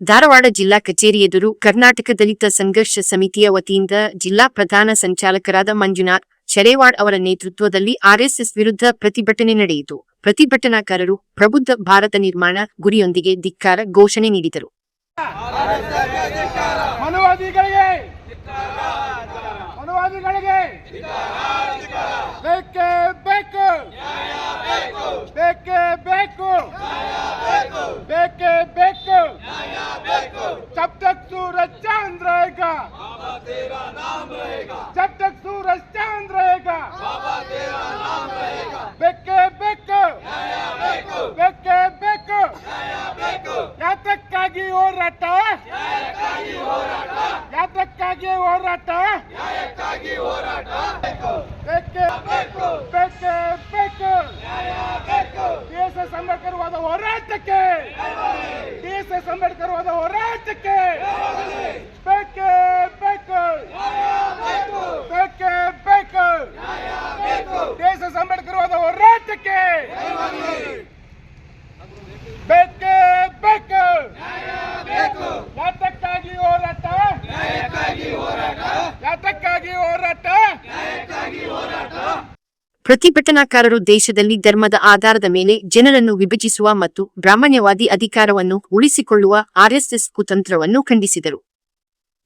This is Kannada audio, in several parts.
ಧಾರವಾಡ ಜಿಲ್ಲಾ ಕಚೇರಿ ಎದುರು ಕರ್ನಾಟಕ ದಲಿತ ಸಂಘರ್ಷ ಸಮಿತಿಯ ವತಿಯಿಂದ ಜಿಲ್ಲಾ ಪ್ರಧಾನ ಸಂಚಾಲಕರಾದ ಮಂಜುನಾಥ್ ಶರೇವಾಡ್ ಅವರ ನೇತೃತ್ವದಲ್ಲಿ ಆರ್ಎಸ್ಎಸ್ ವಿರುದ್ಧ ಪ್ರತಿಭಟನೆ ನಡೆಯಿತು. ಪ್ರತಿಭಟನಾಕಾರರು ಪ್ರಬುದ್ಧ ಭಾರತ ನಿರ್ಮಾಣ ಗುರಿಯೊಂದಿಗೆ ಧಿಕ್ಕಾರ ಘೋಷಣೆ ನೀಡಿದರು. जब तक सूरज चांद रहेगा बेके बेको बेके बेको ಯಾತಕ್ಕಾಗಿ ಹೋರಾಟ ಯಾತಕ್ಕಾಗಿ ಹೋರಾಟ ಬೇಕೇ ಬೇಕೇ ಬೇಕು ದೇಶ ಸಂಬಳಕರವಾದ ಹೋರಾಟಕ್ಕೆ ದೇಶ ಸಂಬಳಕರವಾದ ಹೋರಾಟಕ್ಕೆ ಬೇಕೇ ಬೇಕು ಪ್ರತಿಭಟನಾಕಾರರು ದೇಶದಲ್ಲಿ ಧರ್ಮದ ಆಧಾರದ ಮೇಲೆ ಜನರನ್ನು ವಿಭಜಿಸುವ ಮತ್ತು ಬ್ರಾಹ್ಮಣ್ಯವಾದಿ ಅಧಿಕಾರವನ್ನು ಉಳಿಸಿಕೊಳ್ಳುವ ಆರ್ಎಸ್ಎಸ್ ಕುತಂತ್ರವನ್ನು ಖಂಡಿಸಿದರು.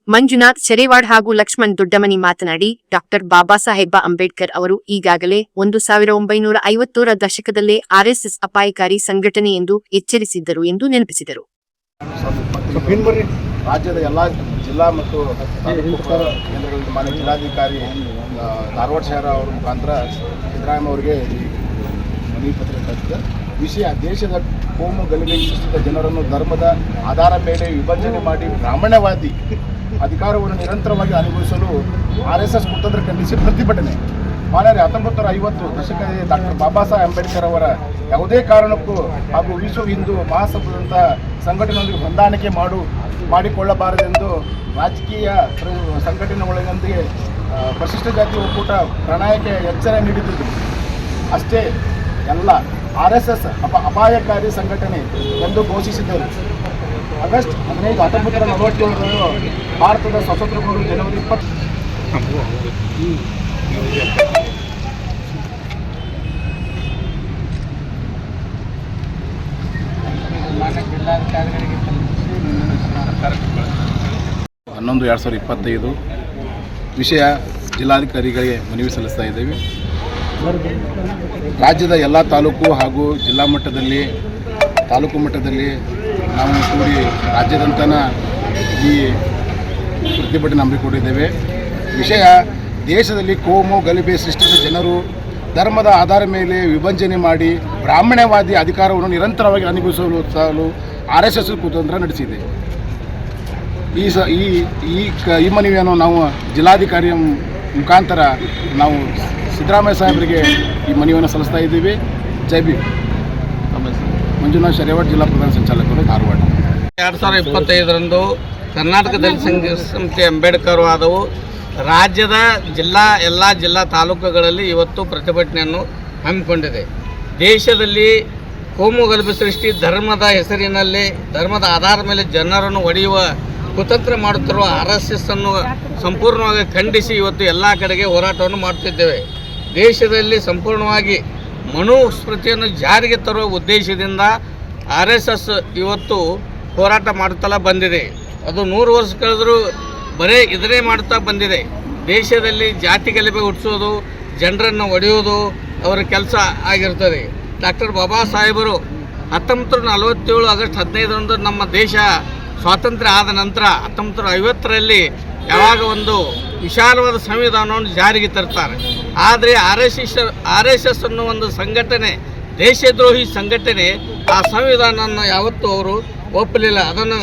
ಮಂಜುನಾಥ್ ಶರೇವಾಡ್ ಹಾಗೂ ಲಕ್ಷ್ಮಣ್ ದೊಡ್ಡಮನಿ ಮಾತನಾಡಿ ಡಾಕ್ಟರ್ ಬಾಬಾ ಸಾಹೇಬ ಅಂಬೇಡ್ಕರ್ ಅವರು ಈಗಾಗಲೇ ಒಂದು ಸಾವಿರ ಒಂಬೈನೂರ ಐವತ್ತೋರ ದಶಕದಲ್ಲೇ ಆರ್ಎಸ್ಎಸ್ ಅಪಾಯಕಾರಿ ಸಂಘಟನೆ ಎಂದು ಎಚ್ಚರಿಸಿದ್ದರು ಎಂದು ನೆನಪಿಸಿದರು. ರಾಜ್ಯದ ಎಲ್ಲ ಜಿಲ್ಲಾ ಮತ್ತು ಕೇಂದ್ರಗಳಿಂದ ಮಾನ್ಯ ಜಿಲ್ಲಾಧಿಕಾರಿ ಧಾರವಾಡ ಶಹರ ಅವರ ಮುಖಾಂತರ ಸಿದ್ದರಾಮಯ್ಯ ಅವರಿಗೆ ಮನವಿ ಪತ್ರ ಕಳಿಸಿದೆ. ವಿಷಯ, ದೇಶದ ಕೋಮು ಗಲಿಗೆ ಸೃಷ್ಟಿಸಿದ ಜನರನ್ನು ಧರ್ಮದ ಆಧಾರ ಮೇಲೆ ವಿಭಜನೆ ಮಾಡಿ ಬ್ರಾಹ್ಮಣ್ಯವಾದಿ ಅಧಿಕಾರವನ್ನು ನಿರಂತರವಾಗಿ ಅನುಭವಿಸಲು ಆರ್ ಎಸ್ ಎಸ್ ಕುತಂತ್ರ ಖಂಡಿಸಿ ಪ್ರತಿಭಟನೆ. ಮಾನ್ಯ ಹತ್ತೊಂಬತ್ತು ನೂರ ಐವತ್ತು ದಶಕದಲ್ಲಿ ಡಾಕ್ಟರ್ ಬಾಬಾ ಸಾಹೇಬ್ ಅಂಬೇಡ್ಕರ್ ಅವರ ಯಾವುದೇ ಕಾರಣಕ್ಕೂ ಹಾಗೂ ವಿಶ್ವ ಹಿಂದೂ ಮಹಾಸಭದಂಥ ಸಂಘಟನೆಯೊಂದಿಗೆ ಹೊಂದಾಣಿಕೆ ಮಾಡು, ಮಾಡಿಕೊಳ್ಳಬಾರದೆಂದು ರಾಜಕೀಯ ಸಂಘಟನೆ ಸಂಘಟನೆಗಳೊಂದಿಗೆ ಪರಿಶಿಷ್ಟ ಜಾತಿ ಒಕ್ಕೂಟ ಪ್ರಣಾಯಕ್ಕೆ ಎಚ್ಚರ ನೀಡಿದ್ದು. ಅಷ್ಟೇ ಎಲ್ಲ ಆರ್ ಎಸ್ ಎಸ್ ಅಪ, ಅಪಾಯಕಾರಿ ಸಂಘಟನೆ ಎಂದು ಘೋಷಿಸಿದ್ದರು. ಆಗಸ್ಟ್ ಹದಿನೈದು ಹತ್ತೊಂಬತ್ತು ನೂರ ನಲವತ್ತೇಳರಂದು ಭಾರತದ ಸ್ವತಂತ್ರ ಜನವರಿ ಇಪ್ಪತ್ತು ಹನ್ನೊಂದು ಎರಡು ಸಾವಿರದ ಇಪ್ಪತ್ತೈದು ವಿಷಯ ಜಿಲ್ಲಾಧಿಕಾರಿಗಳಿಗೆ ಮನವಿ ಸಲ್ಲಿಸ್ತಾ ಇದ್ದೇವೆ. ರಾಜ್ಯದ ಎಲ್ಲ ತಾಲೂಕು ಹಾಗೂ ಜಿಲ್ಲಾ ಮಟ್ಟದಲ್ಲಿ, ತಾಲೂಕು ಮಟ್ಟದಲ್ಲಿ ನಾವು ಕೂಡಿ ರಾಜ್ಯದಂತನ ಈ ಪ್ರತಿಭಟನೆ ಹಮ್ಮಿಕೊಂಡಿದ್ದೇವೆ. ವಿಷಯ, ದೇಶದಲ್ಲಿ ಕೋಮು ಗಲಭೆ ಸೃಷ್ಟಿಸಿದ ಜನರು ಧರ್ಮದ ಆಧಾರ ಮೇಲೆ ವಿಭಜನೆ ಮಾಡಿ ಬ್ರಾಹ್ಮಣ್ಯವಾದಿ ಅಧಿಕಾರವನ್ನು ನಿರಂತರವಾಗಿ ಅನುಭವಿಸಲು ಸಾಲು ಆರ್ ಎಸ್ ಎಸ್ ಕುತಂತ್ರ ನಡೆಸಿದೆ. ಈ ಸ ಈ ಈ ಕ ಈ ಮನವಿಯನ್ನು ನಾವು ಜಿಲ್ಲಾಧಿಕಾರಿಯ ಮುಖಾಂತರ ನಾವು ಸಿದ್ದರಾಮಯ್ಯ ಸಾಹೇಬರಿಗೆ ಈ ಮನವಿಯನ್ನು ಸಲ್ಲಿಸ್ತಾ ಇದ್ದೀವಿ. ಜೈ ಬಿ ಮಂಜುನಾಥ್ ಶರೇವಾಡ್ ಜಿಲ್ಲಾ ಪ್ರಧಾನ ಸಂಚಾಲಕರು ಧಾರವಾಡ. ಎರಡು ಸಾವಿರದ ಇಪ್ಪತ್ತೈದರಂದು ಕರ್ನಾಟಕ ದಲಿತ ಸಂಸ್ಥೆ ಅಂಬೇಡ್ಕರ್ ವಾದವು ರಾಜ್ಯದ ಜಿಲ್ಲಾ, ಎಲ್ಲ ಜಿಲ್ಲಾ ತಾಲೂಕುಗಳಲ್ಲಿ ಇವತ್ತು ಪ್ರತಿಭಟನೆಯನ್ನು ಹಮ್ಮಿಕೊಂಡಿದೆ. ದೇಶದಲ್ಲಿ ಕೋಮು ಗಲಭೆ ಸೃಷ್ಟಿ, ಧರ್ಮದ ಹೆಸರಿನಲ್ಲಿ, ಧರ್ಮದ ಆಧಾರದ ಮೇಲೆ ಜನರನ್ನು ಒಡೆಯುವ ಕುತಂತ್ರ ಮಾಡುತ್ತಿರುವ ಆರ್ ಎಸ್ ಎಸ್ ಅನ್ನು ಸಂಪೂರ್ಣವಾಗಿ ಖಂಡಿಸಿ ಇವತ್ತು ಎಲ್ಲ ಕಡೆಗೆ ಹೋರಾಟವನ್ನು ಮಾಡುತ್ತಿದ್ದೇವೆ ದೇಶದಲ್ಲಿ ಸಂಪೂರ್ಣವಾಗಿ ಮನುಸ್ಮೃತಿಯನ್ನು ಜಾರಿಗೆ ತರುವ ಉದ್ದೇಶದಿಂದ ಆರ್ ಎಸ್ ಎಸ್ ಇವತ್ತು ಹೋರಾಟ ಮಾಡುತ್ತಲೇ ಬಂದಿದೆ. ಅದು ನೂರು ವರ್ಷ ಕಳೆದರೂ ಬರೇ ಇದನ್ನೇ ಮಾಡುತ್ತಾ ಬಂದಿದೆ. ದೇಶದಲ್ಲಿ ಜಾತಿ ಗಲಭೆ ಹುಟ್ಟಿಸೋದು, ಜನರನ್ನು ಒಡೆಯೋದು ಅವರ ಕೆಲಸ ಆಗಿರ್ತದೆ ಡಾಕ್ಟರ್ ಬಾಬಾ ಸಾಹೇಬರು ಹತ್ತೊಂಬತ್ತು ನಲವತ್ತೇಳು ಆಗಸ್ಟ್ ಹದಿನೈದರಂದು ನಮ್ಮ ದೇಶ ಸ್ವಾತಂತ್ರ್ಯ ಆದ ನಂತರ ಹತ್ತೊಂಬತ್ತು ನೂರ ಐವತ್ತರಲ್ಲಿ ಯಾವಾಗ ಒಂದು ವಿಶಾಲವಾದ ಸಂವಿಧಾನವನ್ನು ಜಾರಿಗೆ ತರ್ತಾರೆ. ಆದರೆ R S S R S S ಅನ್ನೋ ಒಂದು ಸಂಘಟನೆ, ದೇಶದ್ರೋಹಿ ಸಂಘಟನೆ ಆ ಸಂವಿಧಾನವನ್ನು ಯಾವತ್ತೂ ಅವರು ಒಪ್ಪಲಿಲ್ಲ. ಅದನ್ನು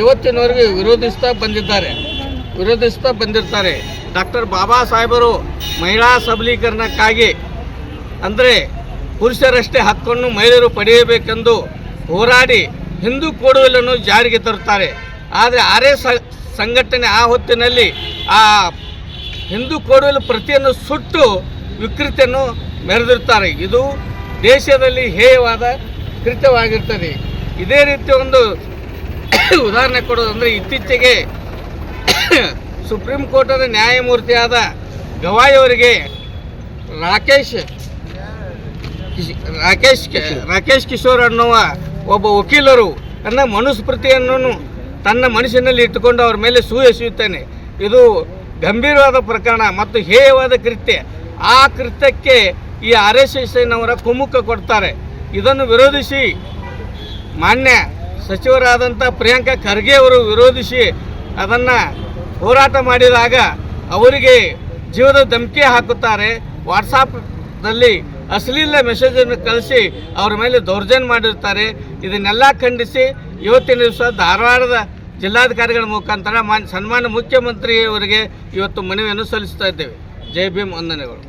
ಇವತ್ತಿನವರೆಗೂ ವಿರೋಧಿಸ್ತಾ ಬಂದಿದ್ದಾರೆ. ವಿರೋಧಿಸ್ತಾ ಬಂದಿರ್ತಾರೆ. ಡಾಕ್ಟರ್ ಬಾಬಾ ಸಾಹೇಬರು ಮಹಿಳಾ ಸಬಲೀಕರಣಕ್ಕಾಗಿ ಅಂದರೆ ಪುರುಷರಷ್ಟೇ ಹಕ್ಕನ್ನು ಮಹಿಳೆಯರು ಪಡೆಯಬೇಕೆಂದು ಹೋರಾಡಿ ಹಿಂದೂ ಕೋಡುವಲನ್ನು ಜಾರಿಗೆ ತರುತ್ತಾರೆ. ಆದರೆ ಆರ್ ಎಸ್ ಸಂಘಟನೆ ಆ ಹೊತ್ತಿನಲ್ಲಿ ಆ ಹಿಂದೂ ಕೋಡುವಲು ಪ್ರತಿಯನ್ನು ಸುಟ್ಟು ವಿಕೃತಿಯನ್ನು ಮೆರೆದಿರುತ್ತಾರೆ. ಇದು ದೇಶದಲ್ಲಿ ಹೇಯವಾದ ಕೃತ್ಯವಾಗಿರ್ತದೆ. ಇದೇ ರೀತಿ ಒಂದು ಉದಾಹರಣೆ ಕೊಡೋದಂದರೆ ಇತ್ತೀಚೆಗೆ ಸುಪ್ರೀಂ ಕೋರ್ಟದ ನ್ಯಾಯಮೂರ್ತಿಯಾದ ಗವಾಯಿಯವರಿಗೆ ರಾಕೇಶ್ ಕಿಶ್- ರಾಕೇಶ್ ರಾಕೇಶ್ ಕಿಶೋರ್ ಅನ್ನುವ ಒಬ್ಬ ವಕೀಲರು ತನ್ನ ಮನುಸ್ಮೃತಿಯನ್ನು ತನ್ನ ಮನಸ್ಸಿನಲ್ಲಿ ಇಟ್ಟುಕೊಂಡು ಅವರ ಮೇಲೆ ಸೂ ಇದು ಗಂಭೀರವಾದ ಪ್ರಕರಣ ಮತ್ತು ಹೇಯವಾದ ಕೃತ್ಯ. ಆ ಕೃತ್ಯಕ್ಕೆ ಈ ಆರ್ ಎಸ್ ಎಸ್ನವರ ಕುಮ್ಮುಖ ಕೊಡ್ತಾರೆ. ಇದನ್ನು ವಿರೋಧಿಸಿ ಮಾನ್ಯ ಸಚಿವರಾದಂಥ ಪ್ರಿಯಾಂಕಾ ಖರ್ಗೆ ಅವರು ವಿರೋಧಿಸಿ ಅದನ್ನು ಹೋರಾಟ ಮಾಡಿದಾಗ ಅವರಿಗೆ ಜೀವದ ಧಮಕಿ ಹಾಕುತ್ತಾರೆ. ವಾಟ್ಸಾಪ್ದಲ್ಲಿ ಅಶ್ಲೀಲ ಮೆಸೇಜನ್ನು ಕಳಿಸಿ ಅವರ ಮೇಲೆ ದೌರ್ಜನ್ಯ ಮಾಡಿರ್ತಾರೆ. ಇದನ್ನೆಲ್ಲ ಖಂಡಿಸಿ ಇವತ್ತಿನ ದಿವಸ ಧಾರವಾಡದ ಜಿಲ್ಲಾಧಿಕಾರಿಗಳ ಮುಖಾಂತರ ಮಾನ್ ಸನ್ಮಾನ್ಯ ಮುಖ್ಯಮಂತ್ರಿಯವರಿಗೆ ಇವತ್ತು ಮನವಿಯನ್ನು ಸಲ್ಲಿಸ್ತಾ ಇದ್ದೇವೆ. ಜೈ ಭೀಮ್ ವಂದನೆಗಳು.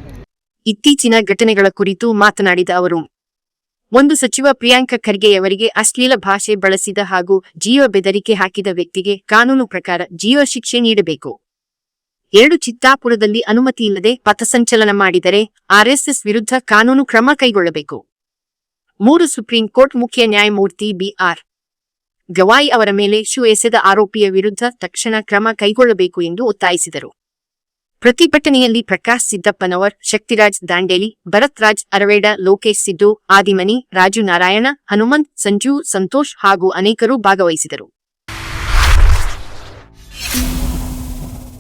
ಇತ್ತೀಚಿನ ಘಟನೆಗಳ ಕುರಿತು ಮಾತನಾಡಿದ ಅವರು, ಒಂದು ಸಚಿವ ಪ್ರಿಯಾಂಕ ಖರ್ಗೆಯವರಿಗೆ ಅಶ್ಲೀಲ ಭಾಷೆ ಬಳಸಿದ ಹಾಗೂ ಜೀವ ಬೆದರಿಕೆ ಹಾಕಿದ ವ್ಯಕ್ತಿಗೆ ಕಾನೂನು ಪ್ರಕಾರ ಜೀವ ಶಿಕ್ಷೆ ನೀಡಬೇಕು. ಎರಡು ಚಿತ್ತಾಪುರದಲ್ಲಿ ಅನುಮತಿಯಿಲ್ಲದೆ ಪಥಸಂಚಲನ ಮಾಡಿದರೆ ಆರ್ಎಸ್ಎಸ್ ವಿರುದ್ಧ ಕಾನೂನು ಕ್ರಮ ಕೈಗೊಳ್ಳಬೇಕು. ಮೂರು ಸುಪ್ರೀಂ ಕೋರ್ಟ್ ಮುಖ್ಯ ನ್ಯಾಯಮೂರ್ತಿ ಬಿಆರ್. ಗವಾಯಿ ಅವರ ಮೇಲೆ ಶೂ ಎಸೆದ ಆರೋಪಿಯ ವಿರುದ್ಧ ತಕ್ಷಣ ಕ್ರಮ ಕೈಗೊಳ್ಳಬೇಕು ಎಂದು ಒತ್ತಾಯಿಸಿದರು. ಪ್ರತಿಭಟನೆಯಲ್ಲಿ ಪ್ರಕಾಶ್ ಸಿದ್ದಪ್ಪನವರ್, ಶಕ್ತಿರಾಜ್ ದಾಂಡೇಲಿ ಭರತ್ ರಾಜ್ ಅರವೇಡ, ಲೋಕೇಶ್ ಸಿದ್ದು, ಆದಿಮನಿ, ರಾಜು ನಾರಾಯಣ, ಹನುಮಂತ್, ಸಂಜು, ಸಂತೋಷ್ ಹಾಗೂ ಅನೇಕರು ಭಾಗವಹಿಸಿದರು.